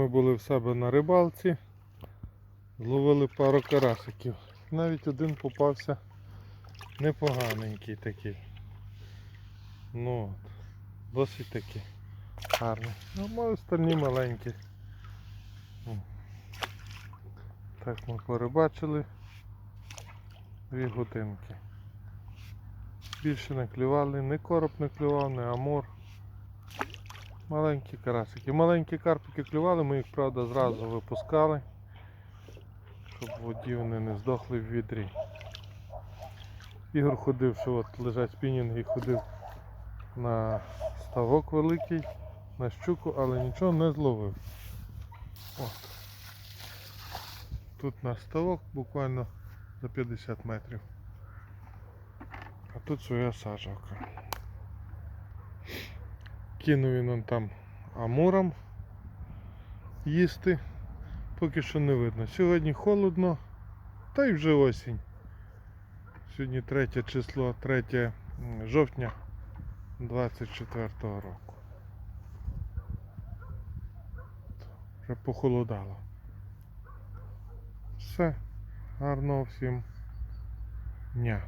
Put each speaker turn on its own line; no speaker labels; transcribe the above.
Ми були в себе на рибалці, зловили пару карасиків. Навіть один попався непоганенький такий. Ну, досить таки гарний. Ну, а остальні маленькі. Так ми порибачили дві годинки. Більше не клювали, ні короб не клював, ні амур. Маленькі карасики. Маленькі карпики клювали, ми їх, правда, зразу випускали, щоб воді вони не здохли в відрі. Ігор ходив, що от лежать спінінги, ходив на ставок великий, на щуку, але нічого не зловив. От. Тут наш ставок буквально за 50 метрів. А тут своя сажалка. Кинув він там амуром їсти. Поки що не видно. Сьогодні холодно, та й вже осінь. Сьогодні 3 число, 3 жовтня 24 року. Вже похолодало. Все. Гарного всім дня.